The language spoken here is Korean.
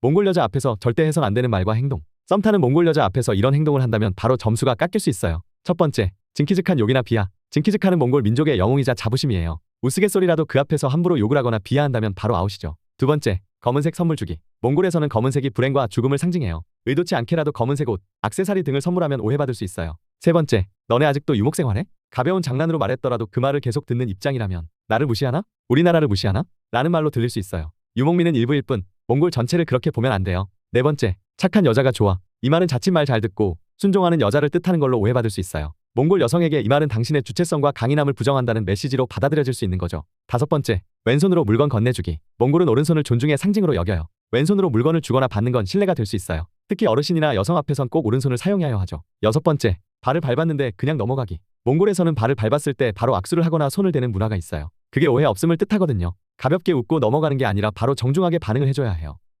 몽골 여자 앞에서 절대 해선 안 되는 말과 행동. 썸 타는 몽골 여자 앞에서 이런 행동을 한다면 바로 점수가 깎일 수 있어요. 첫 번째, 징키즈칸 욕이나 비하. 징키즈칸은 몽골 민족의 영웅이자 자부심이에요. 우스갯소리라도 그 앞에서 함부로 욕을 하거나 비하한다면 바로 아웃이죠. 두 번째, 검은색 선물 주기. 몽골에서는 검은색이 불행과 죽음을 상징해요. 의도치 않게라도 검은색 옷, 악세사리 등을 선물하면 오해받을 수 있어요. 세 번째, 너네 아직도 유목 생활해? 가벼운 장난으로 말했더라도 그 말을 계속 듣는 입장이라면 나를 무시하나? 우리나라를 무시하나? 라는 말로 들릴 수 있어요. 유목민은 일부일 뿐 몽골 전체를 그렇게 보면 안 돼요. 네 번째, 착한 여자가 좋아. 이 말은 자칫 말 잘 듣고 순종하는 여자를 뜻하는 걸로 오해받을 수 있어요. 몽골 여성에게 이 말은 당신의 주체성과 강인함을 부정한다는 메시지로 받아들여질 수 있는 거죠. 다섯 번째, 왼손으로 물건 건네주기. 몽골은 오른손을 존중의 상징으로 여겨요. 왼손으로 물건을 주거나 받는 건 신뢰가 될 수 있어요. 특히 어르신이나 여성 앞에선 꼭 오른손을 사용해야 하죠. 여섯 번째, 발을 밟았는데 그냥 넘어가기. 몽골에서는 발을 밟았을 때 바로 악수를 하거나 손을 대는 문화가 있어요. 그게 오해 없음을 뜻하거든요. 가볍게 웃고 넘어가는 게 아니라 바로 정중하게 반응을 해줘야 해요.